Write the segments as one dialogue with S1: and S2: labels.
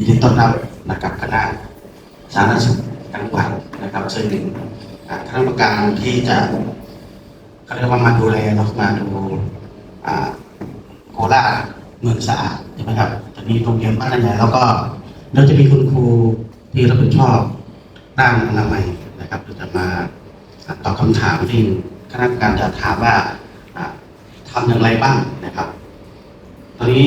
S1: ยินดีต้อนรับนะครับคณะสาธารณสุขจังหวัดนะครับ ซึ่งอ่าคณะกรรมการที่จะเขาเรียกว่ามาดูแลเนาะมาดูโคราชเมืองสะอาดใช่ไหมครับจะมีโรงเรียนบ้านใหญ่แล้วก็เราจะมีคุณครูที่รับผิดชอบด้านอนามัยนะครับจะมาตอบคำถามที่คณะกรรมการจะถามว่าอ่าทำอย่างไรบ้างนะครับ ตอนนี้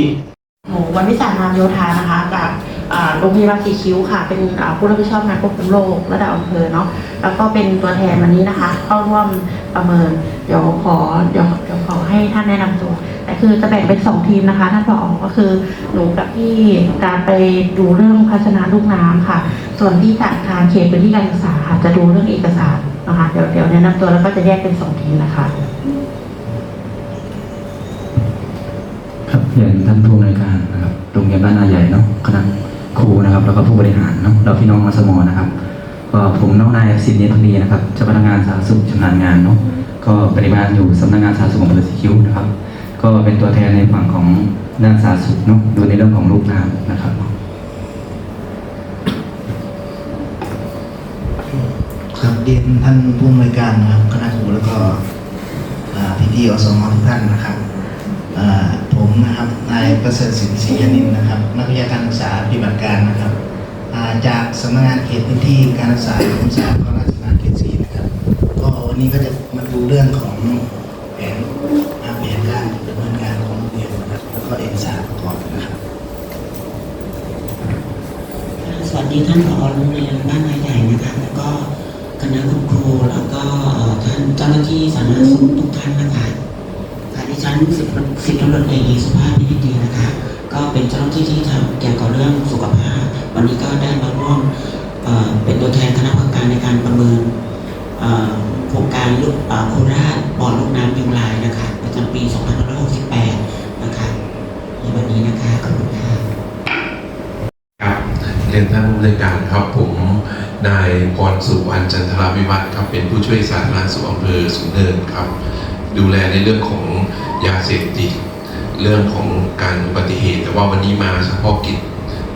S2: หนูวันวิสานามโยธานะคะจากอ่า โรงพยาบาลสีคิ้วค่ะ เป็นผู้รับผิดชอบงานควบคุมโรคระดับอำเภอเนาะแล้วก็เป็นตัวแทนวันนี้นะคะเข้าร่วมประเมินเดี๋ยวขอเดี๋ยวเดี๋ยวขอให้ท่านแนะนำตัวแต่คือจะแบ่งเป็นสองทีมนะคะท่านผอก็คือหนูกับพี่การไปดูเรื่องพัฒนาลูกน้ำค่ะ ส่วนที่จากทางเขตพื้นที่การศึกษาค่ะจะดูเรื่องเอกสารนะคะเดี๋ยวเดี๋ยวแนะนำตัวแล้วก็จะแยกเป็นสองทีมนะคะ
S3: ครับเรียนท่านผู้อำนวยการนะครับโรงเรียนบ้านนาใหญ่เนาะคณะ บริหารเนาะแล้วพี่น้องมาสมอนะครับ ก็ผมน้องนายสิทธิ์เนียนทองดีนะครับเจ้าพนักงานสาธารณสุขชำนาญงานเนาะก็ปฏิบัติอยู่สำนักงานสาธารณสุขอำเภอสีคิ้วนะครับ ก็เป็นตัวแทนในฝั่งของด้านสาธารณสุขเนาะดูในเรื่องของลูกน้ำนะครับ
S4: ครับเรียนท่านผู้อำนวยการนะครับคณะครูแล้วก็พี่พี่ๆอสมทุกท่านนะครับผมนะครับนายประเสริฐสินศรียนินนะครับ นักวิชาการศึกษาปฏิบัติการนะครับ จากสำนักงานเขตพื้นที่การศึกษาของสาธารณสุขเขตสีนะครับ ก็วันนี้ก็จะมาดูเรื่องของแผนแผนการดำเนินงานของโรงเรียนนะครับแล้วก็เอกสารประกอบนะครับ
S5: สวัสดีท่านผอโรงเรียนบ้านนาใหญ่นะคะ แล้วก็คณะคุณครูแล้วก็ท่านเจ้าหน้าที่สาธารณสุขทุกท่านนะคะค่ะดิฉันสิบสิบตำรวจเอกสุภาพพินิจดีนะคะ ก็เป็นเจ้าหน้าที่ที่ทำเกี่ยวกับเรื่องสุขภาพ วันนี้ก็ได้มาร่วมเอ่อเป็นตัวแทนคณะกรรมการในการประเมินโครงการลูกเอ่อโคราชปอดลูกน้ำยุงลายนะคะประจำปี 2568 นะคะในวันนี้นะคะขอบคุณค่ะ
S6: ครับเรียนท่านผู้บริการครับผมนายพรสุวรรณจันทราวิวัฒน์ครับเป็นผู้ช่วยสาธารณสุขอำเภอสูงเนินครับ ดูแลในเรื่องของยาเสพติด เรื่องของการอุบัติเหตุ แต่ว่าวันนี้มาเฉพาะกิจ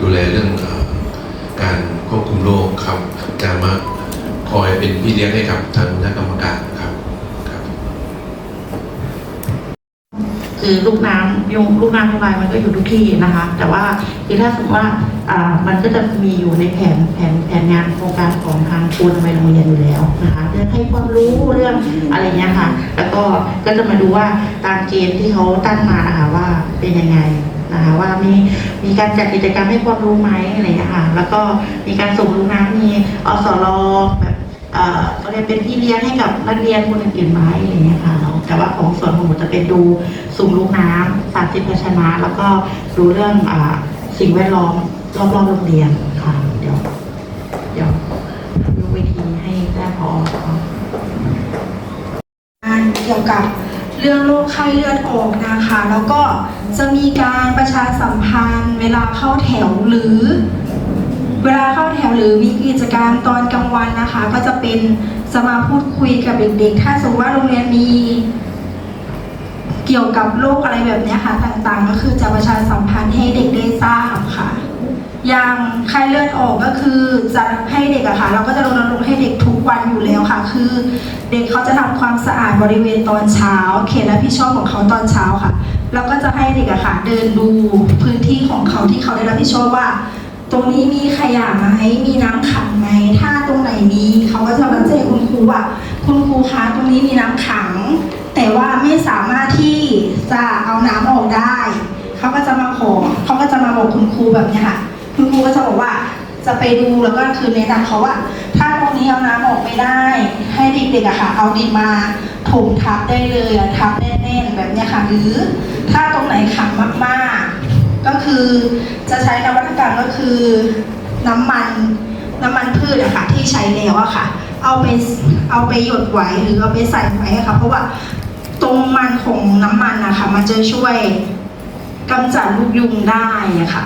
S6: ดูแลเรื่องการควบคุมโรคครับจะมาคอยเป็นพี่เลี้ยงให้กับทางคณะกรรมการครับ คื
S2: อลูกน้ำยุงลูกน้ำทุกรายมันก็อยู่ทุกที่นะคะ แต่ว่าคือถ้าสมมติว่าอ่ามันก็จะมีอยู่ในแผนแผนแผนงานโครงการของทางครูทำไมโรงเรียนอยู่แล้วนะคะเรื่องให้ความรู้เรื่องอะไรเงี้ยค่ะ แล้วก็ก็จะมาดูว่าตามเกณฑ์ที่เขาตั้งมานะคะว่าเป็นยังไงนะคะว่ามีมีการจัดกิจกรรมให้ความรู้ไหมอะไรเงี้ยค่ะแล้วก็มีการส่งลูกน้ำมีอสรแบบเอ่อเรียกเป็นพี่เลี้ยงให้กับนักเรียนคนอื่นๆไหมอะไรเงี้ยค่ะเนาะ แต่ว่าของส่วนของหนูจะเป็นดูสุ่มลูกน้ำสารสิบภาชนะ แล้วก็ดูเรื่องอสิ่งแวดล้อมรอบๆโรงเรียนค่ะ เดี๋ยว เดี๋ยวยกเวทีให้ได้พอ
S7: งานเกี่ยวกับเรื่องโรคไข้เลือดออกนะคะ แล้วก็จะมีการประชาสัมพันธ์เวลาเข้าแถวหรือ เวลาเข้าแถวหรือมีกิจกรรมตอนกลางวันนะคะ ก็จะเป็นจะมาพูดคุยกับเด็กๆ ถ้าสมมติว่าโรงเรียนมีเกี่ยวกับโรคอะไรแบบนี้ค่ะต่างๆ ก็คือจะประชาสัมพันธ์ให้เด็กได้ทราบค่ะ อย่างไข้เลือดออกก็คือจะให้เด็กอะค่ะ เราก็จะรณรงค์ให้เด็กทุกวันอยู่แล้วค่ะ คือ เด็กเขาจะทำความสะอาดบริเวณตอนเช้า เขตรับผิดชอบของเขาตอนเช้าค่ะเราก็จะให้เด็กอะค่ะ เดินดูพื้นที่ของเขาที่เขาได้รับผิดชอบว่า ตรงนี้มีขยะไหมมีน้ำขังไหม ถ้าตรงไหนมีเขาก็จะมาแจ้งคุณครูว่า คุณครูคะตรงนี้มีน้ำขัง แต่ว่าไม่สามารถที่จะเอาน้ำออกได้เขาก็จะมาขอเขาก็จะมาบอกคุณครูแบบนี้ค่ะคุณครูก็จะบอกว่าจะไปดูแล้วก็คือแนะนำเขาว่า ถ้าตรงนี้เอาน้ำออกไม่ได้ ให้เด็กๆอะค่ะ เอาดินมาถมทับได้เลยทับแน่นๆแบบนี้ค่ะหรือถ้าตรงไหนขังมากๆ คือจะใช้นวัตกรรมก็คือน้ำมันน้ำมันพืชอะค่ะที่ใช้แล้วอะค่ะ เอาไปเอาไปหยดไว้หรือเอาไปใส่ไว้อะค่ะ เพราะว่าตรงมันของน้ำมันอะค่ะมันจะช่วยกำจัดลูกยุงได้อะค่ะ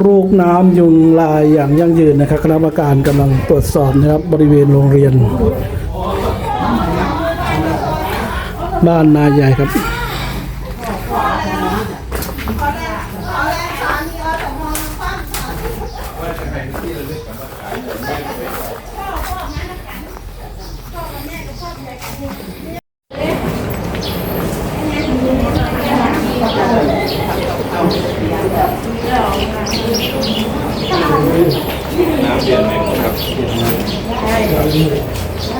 S8: โรคน้ำยุงลายอย่างยั่งยืนนะครับคณะกรรมการกำลังตรวจสอบนะครับบริเวณโรงเรียน บ้านนายใหญ่ครับ น้ำเย็นไห
S2: มครั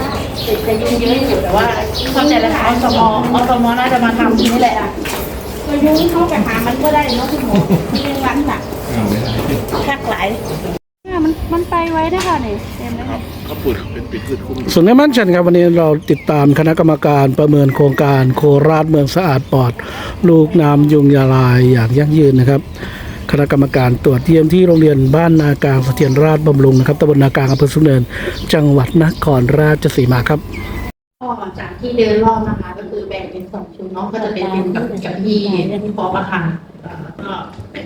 S2: บ ติยุเยอะอยู่แต่ว่าเข้าใจแล้วค่ะอสมอสมน่าจะมาทำที่นี่แหละพายุเข้าไปหามันก็ได้เนาะคุณหมอที่เรียนวันน่ะเอค่ไแค่หลายมันมันไปไว้ได้ค่ะนี่เต็มเลยครับเขาปิดเป็นปิดพืชคุ้ม
S8: ส่วนในมั่นชันครับวันนี้เราติดตามคณะกรรมการประเมินโครงการโคราชเมืองสะอาดปลอด ลูกน้ำยุงยาลายอย่างยั่งยืนนะครับ คณะกรรมการตรวจเยี่ยมที่โรงเรียนบ้านนากลางเสถียรราชบำรุงนะครับตำบลนากลางอำเภอสุเนิน จังหวัดนครราชสีมาครับ
S2: ก็จากที่เดินรอบนะคะก็คือแบ่งเป็นสองชุดเนาะก็จะเป็นเป็นกับกับพี่พี่ป๊อปอะค่ะก็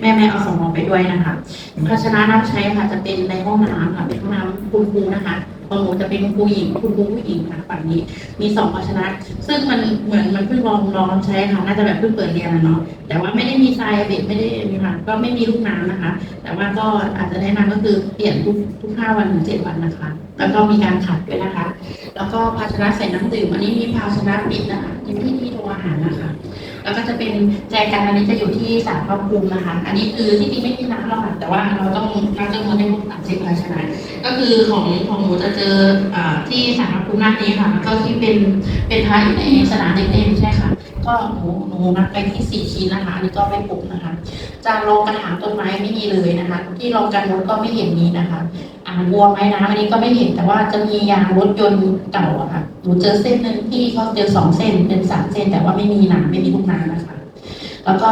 S2: แม่แม่เอาสมองไปด้วยนะคะภาชนะน้ำใช้ค่ะจะเป็นในห้องน้ำค่ะเป็นห้องน้ำคุณครูนะคะ ของหนูจะเป็นคุณครูหญิงคุณครูผู้หญิงค่ะฝั่งนี้ มีสองภาชนะ ซึ่งมันเหมือนมันเพิ่งลองลองใช้ค่ะ น่าจะแบบเพิ่งเปิดเรียนนะเนาะ แต่ว่าไม่ได้มีทรายเบรไม่ได้มีค่ะ ก็ไม่มีลูกน้ำนะคะ แต่ว่าก็อาจจะแนะนำก็คือเปลี่ยนทุกทุกห้าวันถึงเจ็ดวันนะคะ แล้วก็มีการขัดด้วยนะคะ แล้วก็ภาชนะใส่น้ำดื่มอันนี้มีภาชนะปิดนะคะที่ที่ที่โรงอาหารนะคะ แล้วก็จะเป็นแจกันอันนี้จะอยู่ที่สารพระภูมินะคะ อันนี้คือที่จริงไม่มีน้ำหรอกค่ะแต่ว่าเราต้องเราจะมาในพวกสามสิบภาชนะก็คือของของหนูจะเจอที่สารพระภูมิหน้านี้ค่ะแล้วก็ที่เป็นเป็นพระอยู่ในสนามเด็กเล่นใช่ค่ะ ก็หนูหนูนับไปที่สี่ชิ้นนะคะอันนี้ก็ไม่ปลุกนะคะจานรองกระถางต้นไม้ไม่มีเลยนะคะ ที่รองกันรถก็ไม่เห็นมีนะคะ อ่างบัวไหมน้ำอันนี้ก็ไม่เห็นแต่ว่าจะมียางรถยนต์เก่าอะค่ะหนูเจอเส้นหนึ่งที่เขาเจอสองเส้นเป็นสามเส้น แต่ว่าไม่มีนามไม่มีลูกน้ำนะคะแล้วก็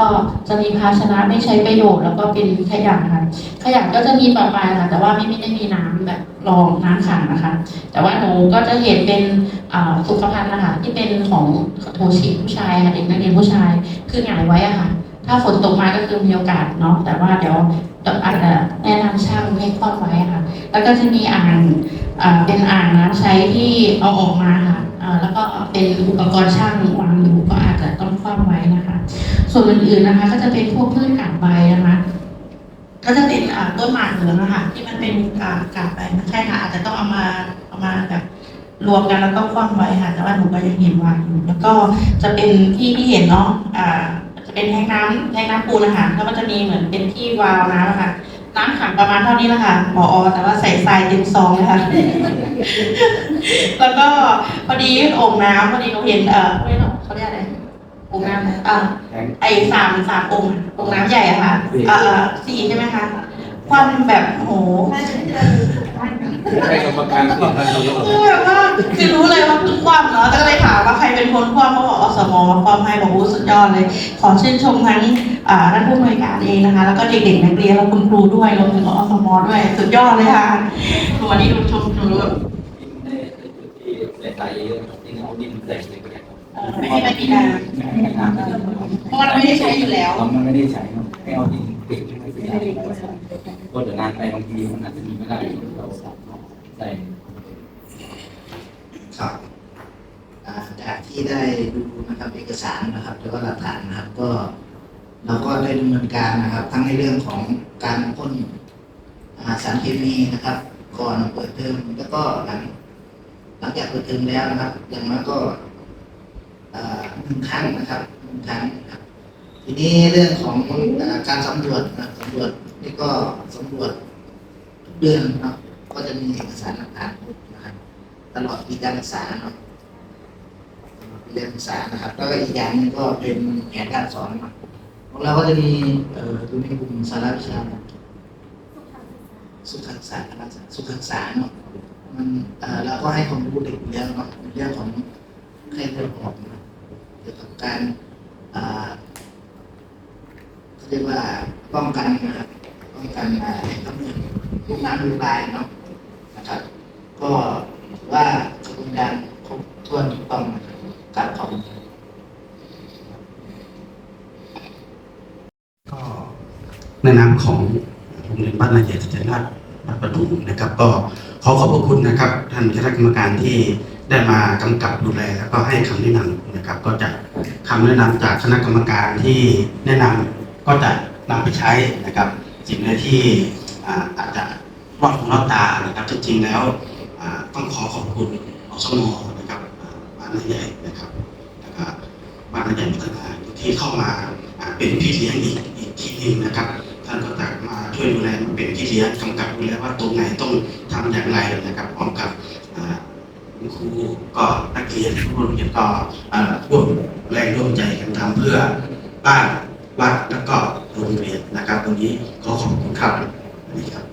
S2: จะมีภาชนะไม่ใช้ประโยชน์ แล้วก็เป็นขยะค่ะขยะก็จะมีปลาปลายค่ะ แต่ว่าไม่ไม่ได้มีน้ำแบบรองน้ำขังนะคะ แต่ว่าหนูก็จะเห็นเป็นสุขภัณฑ์นะคะที่เป็นของโทชิผู้ชายค่ะเด็กนักเรียนผู้ชายคือหงายไว้อะค่ะ ถ้าฝนตกมาก็คือมีโอกาสเนาะแต่ว่าเดี๋ยวอาจจะแนะนำช่างให้ครอบไว้ค่ะ แล้วก็จะมีอ่างเป็นอ่างน้ำใช้ที่เอาออกมาค่ะแล้วก็เป็นอุปกรณ์ช่างวางอยู่ก็อาจจะต้องครอบไว้นะคะ ส่วนอื่นๆนะคะ ก็จะเป็นพวกพืชกาบใบนะคะ ก็จะเป็นต้นหมากเหลืองอะคะที่มันเป็นกาบใบนะใช่ค่ะอาจจะต้องเอามาเอามาแบบรวมกันแล้วก็คว่ำไว้ค่ะแต่ว่าหนูก็ยังเห็นวางอยู่แล้วก็จะเป็นที่ที่เห็นเนาะอ่า จะเป็นแทงน้ำแทงน้ำปูนนะคะแล้วมันจะมีเหมือนเป็นที่วาล์วน้ำอะค่ะ น้ำขังประมาณเท่านี้แหละค่ะหมออแต่ว่าใส่ทรายเต็มซองเลยค่ะแล้วก็พอดีโอ่งน้ำพอดีเราเห็นเออไม่หรอกเขาเรียกอะไรโอ่งน้ำอ่าไอ้สามสามองค์โอ่งน้ำใหญ่อะค่ะเออเออสี่ใช่ไหมคะ ความแบบโห
S3: ให้กรรมการที่ทำ
S2: คือแบบว่าคือรู้เลยว่าคือความเนาะก็เลยถามว่าใคร เป็นคนความเขาบอกอสมความให้บอกว่าสุดยอดเลย ขอชื่นชมทั้งท่านผู้อำนวยการเองนะคะ แล้วก็เด็กๆนักเรียนแล้วคุณครูด้วยรวมถึงอสมด้วย สุดยอดเลยค่ะวันนี้ดูชมหนูแบบ
S3: ที่ใส่เยอะที่เอาดินใส่เลยก็ได้
S2: ไม่ให้ไม่มีน้ำเพราะว่าเราไม่ได้ใช้อยู่แล้ว
S3: เราไม่ได้ใช้ให้เอาดินปิดไม่เป็นไรก็เดี๋ยวนานไปบางทีมันอาจจะมีไม่ได้เราใส่
S4: ครับอ่าจาก ที่ได้ดูนะครับเอกสารนะครับแล้วก็หลักฐานนะครับ ก็ เราก็ได้ดำเนินการนะครับ ทั้งในเรื่องของการพ่นสารเคมีนะครับ ก่อนเปิดเทอมแล้วก็หลังหลังจากเปิดเทอมแล้วนะครับ อย่างน้อยก็หนึ่งครั้งนะครับหนึ่งครั้งครับทีนี้เรื่องของอการสำรวจนะสำรวจนี่ก็สำรวจทุกเดือนนะครับก็จะมีเอกสารหลักฐานนะครับ ตลอดปีการศึกษาเนาะ ตลอดปีการศึกษานะครับ แล้วก็อีกอย่างนึงก็เป็นแผนการสอนของเราก็จะมีเอ่ออยู่ในกลุ่มสารวิชาสุขศึกษาครับสุขศึกษาเนาะมันเอ่อเราก็ให้ความรู้เด็กอยู่แล้วเนาะเรื่องของไข้เลือดออกเกี่ยวกับการอ่าเรียกว่าป้องกันนะครับป้องกันอ่ากำเนิดลูกน้ำลูกลายเนาะนะครับ ก็ถือว่ากระบวนการครบถ้วนถูกต้องนะ ครับการขอบคุณก็
S1: ในนามของโรงเรียนบ้านนาใหญ่สถานราชบ้านประดุงนะครับ ก็ขอขอบพระคุณนะครับ ท่านคณะกรรมการที่ได้มากำกับดูแลแล้วก็ให้คำแนะนำนะครับ ก็จะคำแนะนำจากคณะกรรมการที่แนะนำก็จะนำไปใช้นะครับ สิ่งใดที่อาจจะรอดหูรอดตานะครับจริงๆแล้วต้องขอขอบคุณอสมนะครับอ่าบ้านาใหญ่นะครับแล้วก็บ้านใหญ่พัฒนาที่เข้ามาเป็นพี่เลี้ยงอีกอีกทีหนึ่งนะครับ ท่านก็จะมาช่วยดูแลมาเป็นพี่เลี้ยงกำกับดูแลว่าตรงไหนต้องทำอย่างไรนะครับพร้อมกับครูก็นักเรียนผู้โรงเรียนก็อ่าร่วมแรงร่วมใจกันทำเพื่อบ้านวัดแล้วก็โรงเรียนนะครับวันนี้ขอขอบคุณครับสวัสดีครับ